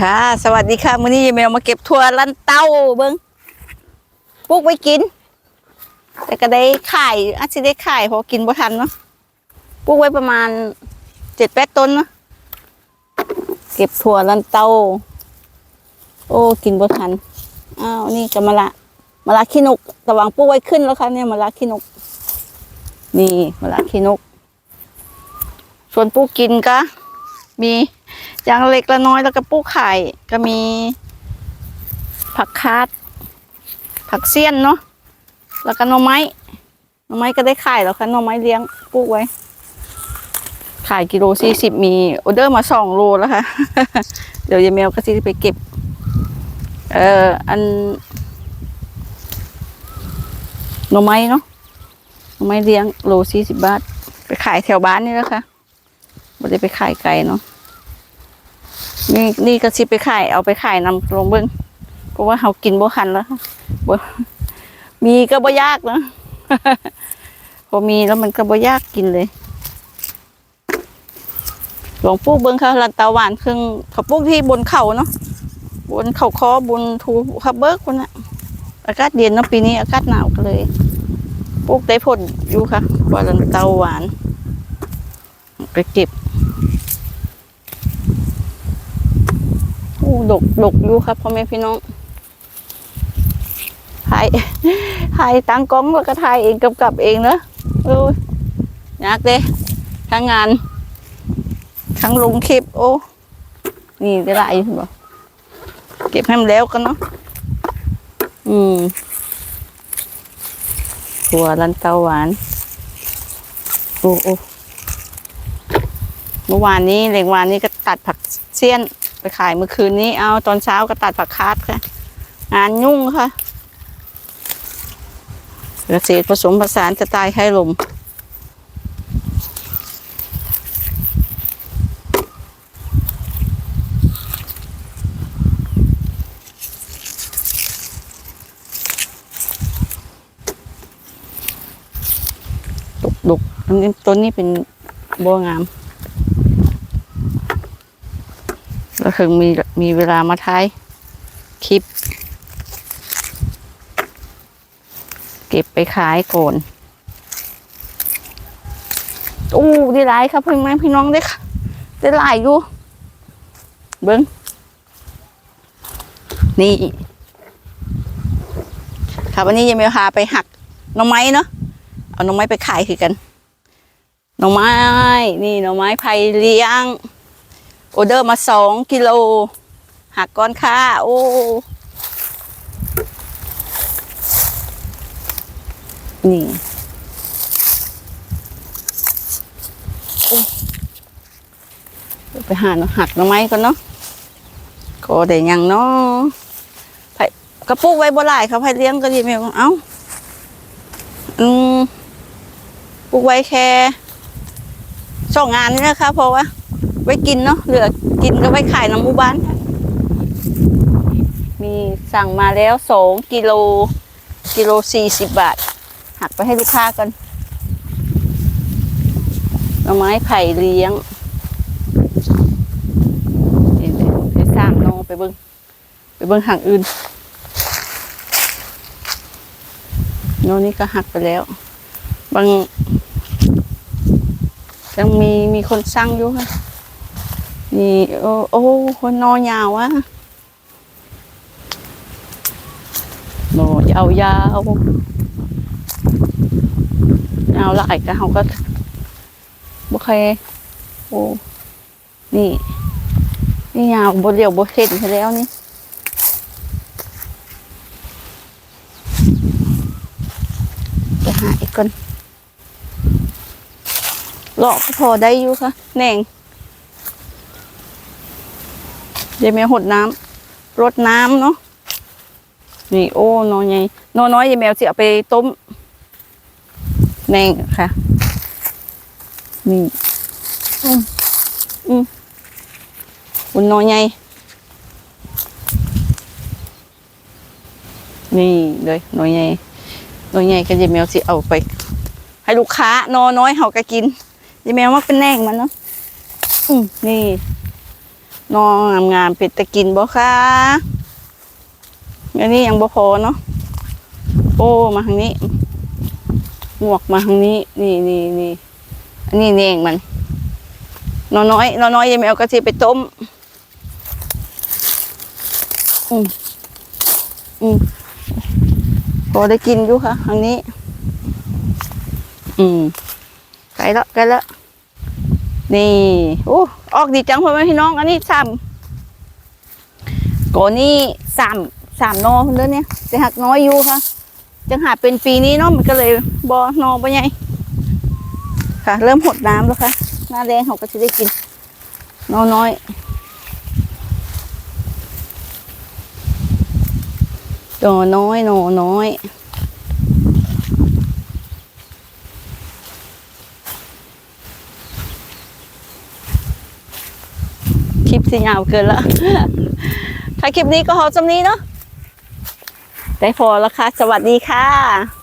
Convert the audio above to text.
ค่ะ สวัสดีค่ะมื้อนี้ยายแมวมาเก็บถั่วลันเต้าเบิ้งปลูกไว้กิน แต่ก็ได้ขายอาจจะได้ขายเพอกินบ่ทันเนาะปลูกไว้ประมาณเจ็ดแปดต้นเนาะเก็บถั่วลันเต้า โอ้กินบ่ทันอ้าวนี่ก็มะละมะละขี้นกระวังปลูกไว้ขึ้นแล้วค่ะเนี่ยมะละขี้นก นี่มะละขี้นก ส่วนปลูกกินก็มี อย่างเล็กละน้อยแล้วก็ปูไข่ ก็มี ผักคาด ผักเสี้ยนเนาะแล้วก็หน่อไม้หน่อไม้ก็ได้ขายแล้วค่ะหน่อไม้เลี้ยงปลูกไว้ ขายกิโลสี่สิบมีออเดอร์มาสองโลแล้วค่ะ เดี๋ยวยายแมวก็จะไปเก็บ เอ่ออันหน่อไม้เนาะหน่อไม้เลี้ยงโลสี่สิบบาท ไปขายแถวบ้านนี่แล้วค่ะไม่ได้ไปขายไกลเนาะ นี่นี่ก็สิไปขายเอาไปขายนำลงเบิ้งเพราะว่าเขากินบ่คันแล้วบ่มีก็บ่ยากนะพอมีแล้วมันก็บ่ยากกินเลย หลวงปู่เบิ้งค่ะลันตาหวานเครื่องเขาปลูกที่บนเขาเนาะบนเขาคอบนทูขับเบิกคนน่ะ อากาศเย็นเนาะปีนี้อากาศหนาวก็เลยปลูกได้ผลอยู่ค่ะว่าลันเตาหวานไปเก็บูดกดกอยู่ครับพ่อแม่พี่น้องถ่ายถ่ายตั้งกล้องแล้วก็ถ่ายเองกำกับเองเนอะเออยากเด้ทั้งงาน ทั้งลงคลิปโอ้ นี่ได้หลายอยู่บ่เก็บให้มันแล้วกันเนาะ อืมถั่วลันเตาหวาน โอ้โอ้เมื่อวานนี้เล็งวานนี้ก็ตัดผักเสี้ยน ไปขายเมื่อคืนนี้ เอาตอนเช้าก็ตัดผักคาดค่ะ งานยุ่งค่ะเกษตรผสมผสานจะตายให้ลมดกดกอันนี้ต้นนี้เป็นบัวงาม แล้วถึงมีมีเวลามาท้ายคลิป เก็บไปขายก่อนอู้ได้หลายครับพี่แม่พี่น้องได้ค่ะได้หลายอยู่เบิ้งนี่ ครับวันนี้ยังม่พาไปหักหน่อไม้เนาะเอาหน่อไม้ไปขายคือกันหน่อไม้ นี่หน่อไม้ไผ่เลี้ยง ออเดอร์มาสองกิโลหักก้อนค่าโอ้นี่โอ้เดี๋ยวไปหานะหักหน่อไม้ก่อนเนาะก็ได้ยังเนาะไผ่กระปุกไว้บ่หลายเขาไผ่เลี้ยงก็ดีไหมเอ้าอืมปลูกไว้แค่สองงานนี่นะคะเพราะว่า ไว้กินเนาะเหลือกินก็ไว้ขายน้ำหมู่บ้าน มีสั่งมาแล้วสองกิโลกิโลสี่สิบบาท หักไปให้ลูกค้ากันหน่อไม้ไผ่เลี้ยงเห็นไหมไปสร้างนองไปเบิ้งไปเบิ้งห่างอื่นโน่นนี่ก็หักไปแล้ว บางยังมีมีคนสร้างอยู่ค่ะ นี่โอ้โอ้คนนอยาวอะโนยาวยาวยาวหลายก็เขาก็บ่เคยโอ้นี่ นี่ยาวบเดียวบเห็นไปแล้วนี่ไปหาอีกคนหลอกพอได้อยู่ค่ะแหน่ง เดี๋ยแม่หดน้ำรดน้ำเนาะนี่โอ้นอยใหญ่นอยน้อยยายแมวสิเอาไปต้มแมงค่ะ นี่อืมอืมอุ่นนอยใหญ่นี่เลยนอยใหญ่นอยใหญ่ก็ยายแมวสิเอาไป ให้ลูกค้านอน้อยเขาก็กินยายแมวมักเป็นแนงมันเนาะอืมนี่ นองงามๆเป็ดตะกินบ่ค่ะอันนี้ยังบ่พอเนาะโอ้มาทางนี้หมวกมาทางนี้ นี่นี่นี่อันนี้นี่เองมันน้อน้อยนอน้อยยังไม่เอากระเทียมไปต้มอืมอืมพอได้กินอยู่ค่ะทางนี้ อืมไกลแล้วไกลแล้วนี่โอ้ ออกดีจังพ่อแม่พี่น้อง อันนี้สามโกนี่สามสามนอเพิ่นเด้อเนี่ยจะหักน้อยอยู่ค่ะ จังหาเป็นปีนี้เนาะมันก็เลยบอนอบ่ใหญ่ค่ะ เริ่มหดน้ำแล้วค่ะ หน้าแดงเขาก็จะได้กินนอน้อยนอน้อยนอน้อย ลิปสิยาวเกินละถ้าคลิปนี้ก็พอจำนี้เนาะได้พอแล้วค่ะ สวัสดีค่ะ